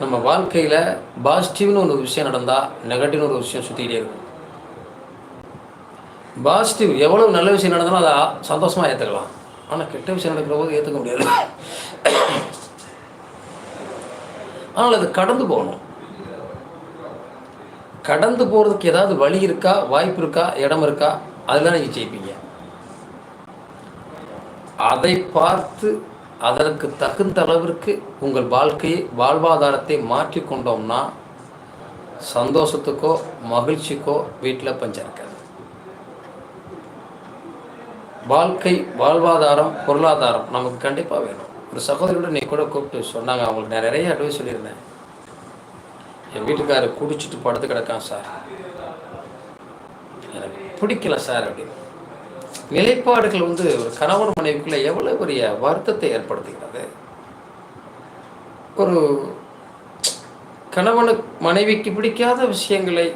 நம்ம வாழ்க்கையில் பாசிட்டிவ்னு ஒரு விஷயம் நடந்தால் நெகட்டிவ்னு ஒரு விஷயம் சுற்றிக்கிட்டே இருக்கும். பாசிட்டிவ் எவ்வளோ நல்ல விஷயம் நடந்தாலும் அதை சந்தோஷமாக ஏற்றுக்கலாம் ஆனால் கெட்ட விஷயம் நடக்கிற போது ஏற்றுக்க முடியாது. ஆனால் அது கடந்து போகணும். கடந்து போகிறதுக்கு ஏதாவது வழி இருக்கா? வாய்ப்பு இருக்கா? இடம் இருக்கா? அதெல்லாம் நீங்கள் ஜெயிப்பீங்க. அதை பார்த்து அதற்கு தகுந்த அளவிற்கு உங்கள் வாழ்க்கையை வாழ்வாதாரத்தை மாற்றி கொண்டோம்னா சந்தோஷத்துக்கோ மகிழ்ச்சிக்கோ வீட்டில் பஞ்சம் இருக்காது வாழ்க்கை வாழ்வாதாரம் பொருளாதாரம் நமக்கு கண்டிப்பாக வேணும். ஒரு சகோதரியோட நீ கூட கூப்பிட்டு சொன்னாங்க அவங்களுக்கு நான் நிறைய அட்வைஸ் சொல்லியிருந்தேன். என் வீட்டுக்காரர் குடிச்சிட்டு படுத்து கிடக்கான் சார். எனக்கு பிடிக்கல சார் அப்படின்னு. நிலைப்பாடுகள் வந்து ஒரு கணவன் மனைவிக்குள்ள எவ்வளவு பெரிய வருத்தத்தை ஏற்படுத்துகிறது? ஒரு கணவனுக்கு மனைவிக்கு பிடிக்காத விஷயங்களை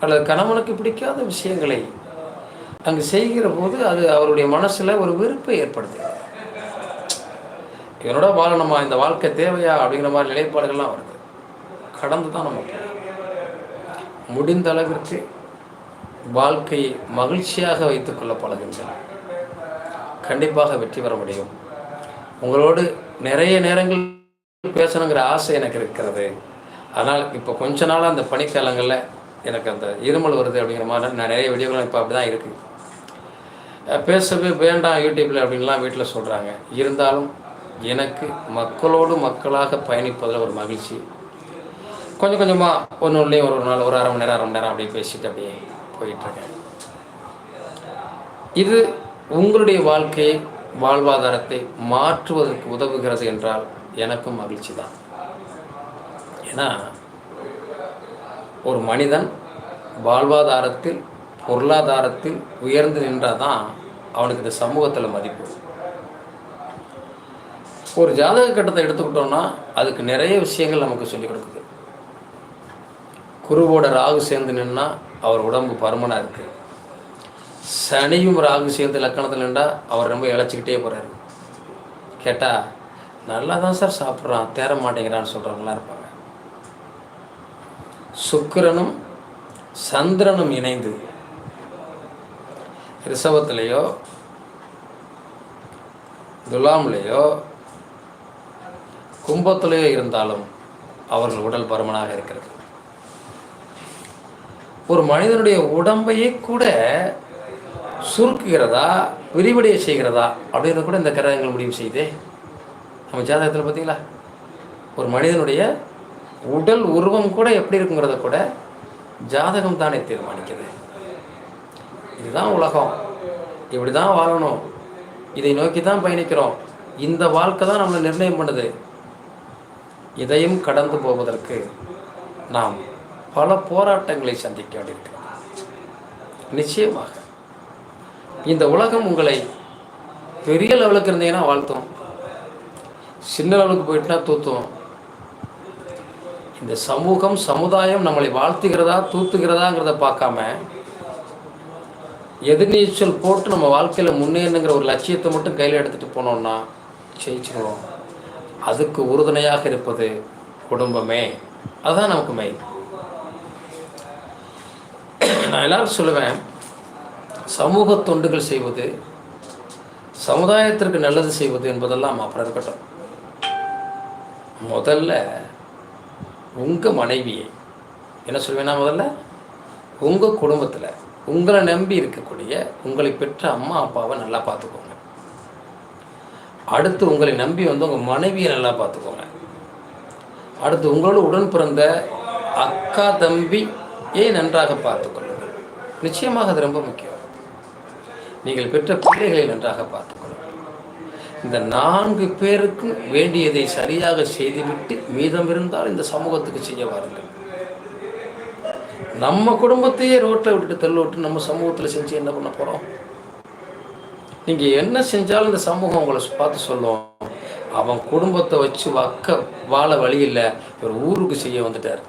அல்லது கணவனுக்கு பிடிக்காத விஷயங்களை அங்கு செய்கிற போது அது அவருடைய மனசுல ஒரு வெறுப்பை ஏற்படுத்துகிறது. இவனோட வாழணுமா இந்த வாழ்க்கை தேவையா அப்படிங்கிற மாதிரி நிலைப்பாடுகள்லாம் வருது. கடந்து தான் நம்ம போகணும். முடிந்த அளவிற்கு வாழ்க்கையை மகிழ்ச்சியாக வைத்துக்கொள்ள பழகுங்கள் கண்டிப்பாக வெற்றி பெற முடியும். உங்களோடு நிறைய நேரங்கள் பேசணுங்கிற ஆசை எனக்கு இருக்கிறது. அதனால் இப்போ கொஞ்ச நாளாக அந்த பனிக்காலங்களில் எனக்கு அந்த இருமல் வருது அப்படிங்கிற மாதிரி நான் நிறைய வீடியோகள் இப்போ அப்படி தான் இருக்குது பேசவே வேண்டாம் யூடியூப்பில் அப்படின்லாம் வீட்டில் சொல்கிறாங்க இருந்தாலும் எனக்கு மக்களோடு மக்களாக பயணிப்பதில் ஒரு மகிழ்ச்சி. கொஞ்சம் கொஞ்சமாக ஒன்று ஒன்றுலேயும் ஒரு ஒரு நாள் ஒரு அரை மணி நேரம் அரை மணி நேரம் அப்படியே பேசிட்டு அப்படியே போயிட்டுருக்கேன். இது உங்களுடைய வாழ்க்கையை வாழ்வாதாரத்தை மாற்றுவதற்கு உதவுகிறது என்றால் எனக்கும் மகிழ்ச்சி தான். ஏன்னா ஒரு மனிதன் வாழ்வாதாரத்தில் பொருளாதாரத்தில் உயர்ந்து நின்றால் தான் அவனுக்கு இந்த சமூகத்தில் மதிப்பு. ஒரு ஜாதக கட்டத்தை எடுத்துக்கிட்டோம்னா அதுக்கு நிறைய விஷயங்கள் நமக்கு சொல்லிக் கொடுக்குது. குருவோட ராகு சேர்ந்து நின்னா அவர் உடம்பு பருமனாக இருக்கு. சனியும் ராகு சேர்ந்து லக்கணத்தில் நின்றா அவர் ரொம்ப இழைச்சிக்கிட்டே போகிறாரு கேட்டால் நல்லா தான் சார் சாப்பிட்றான் தேர மாட்டேங்கிறான்னு சொல்கிறவங்களாம் இருப்பாங்க. சுக்கிரனும் சந்திரனும் இணைந்து ரிஷபத்திலேயோ துலாம்லேயோ கும்பத்திலேயோ இருந்தாலும் அவர்கள் உடல் பருமனாக இருக்கிறது. ஒரு மனிதனுடைய உடம்பையே கூட சுருக்குகிறதா விரிவடைய செய்கிறதா அப்படின்னு கூட இந்த கிரகங்கள் முடிவு செய்தே நம்ம ஜாதகத்தில் பார்த்தீங்களா? ஒரு மனிதனுடைய உடல் உருவம் கூட எப்படி இருக்குங்கிறத கூட ஜாதகம் தானே தீர்மானிக்குது. இதுதான் உலகம். இப்படி தான் வாழணும். இதை நோக்கி தான் பயணிக்கிறோம். இந்த வாழ்க்கை தான் நம்மளை நிர்ணயம் பண்ணுது. இதையும் கடந்து போவதற்கு நாம் பல போராட்டங்களை சந்திக்க வேண்டியிருக்கிறது. நிச்சயமாக. இந்த உலகம் உங்களை பெரிய லெவலுக்கு இருந்தீங்கன்னா வாழ்த்தும். சின்ன லெவலுக்கு போயிட்டுனா தூத்தும். இந்த சமூகம் சமுதாயம் நம்மளை வாழ்த்துகிறதா தூத்துகிறதாங்கிறத பார்க்காம எதிர்நீச்சல் போட்டு நம்ம வாழ்க்கையில் முன்னேறணுங்கிற ஒரு லட்சியத்தை மட்டும் கையில் எடுத்துகிட்டு போனோம்னா ஜெயிச்சுக்கணும் அதுக்கு உறுதுணையாக இருப்பது குடும்பமே. அதுதான் நமக்கு மெயின் நான் எல்லாரும் சொல்லுவேன் சமூக தொண்டுகள் செய்வது சமுதாயத்திற்கு நல்லது செய்வது என்பதெல்லாம் அப்புறம் இருக்கட்டும். முதல்ல உங்கள் மனைவியை என்ன சொல்வேன்னா முதல்ல? உங்கள் குடும்பத்தில் உங்களை நம்பி இருக்கக்கூடிய உங்களை பெற்ற அம்மா அப்பாவை நல்லா பார்த்துக்கோங்க. அடுத்து உங்களை நம்பி வந்து உங்கள் மனைவியை நல்லா பார்த்துக்கோங்க. அடுத்து உங்களோட உடன் பிறந்த அக்கா தம்பியை நன்றாக பார்த்துக்கணும் நிச்சயமாக அது ரொம்ப முக்கியம். நீங்கள் பெற்ற பிள்ளைகளை நன்றாக பார்த்துக்கொள்ளுங்கள் இந்த நான்கு பேருக்கும் வேண்டியதை சரியாக செய்துவிட்டு மீதம் இருந்தால் இந்த சமூகத்துக்கு செய்ய வாருங்கள். நம்ம குடும்பத்தையே ரோட்டில் விட்டுட்டு தள்ளோட்டு நம்ம சமூகத்தில் செஞ்சு என்ன பண்ண போகிறோம் நீங்கள் என்ன செஞ்சாலும் இந்த சமூகம் உங்களை பார்த்து சொல்லுவோம் அவன் குடும்பத்தை வச்சு வக்க வாழ வழி இல்லை. ஒரு ஊருக்கு செய்ய வந்துட்டார்.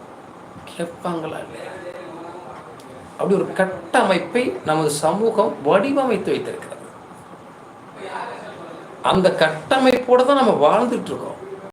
கேட்பாங்களா இல்லையா? அப்படி ஒரு கட்டமைப்பை நமது சமூகம் வடிவமைத்து வைத்திருக்கிறது. அந்த கட்டமைப்போடு தான் நம்ம வாழ்ந்துட்டு இருக்கோம்.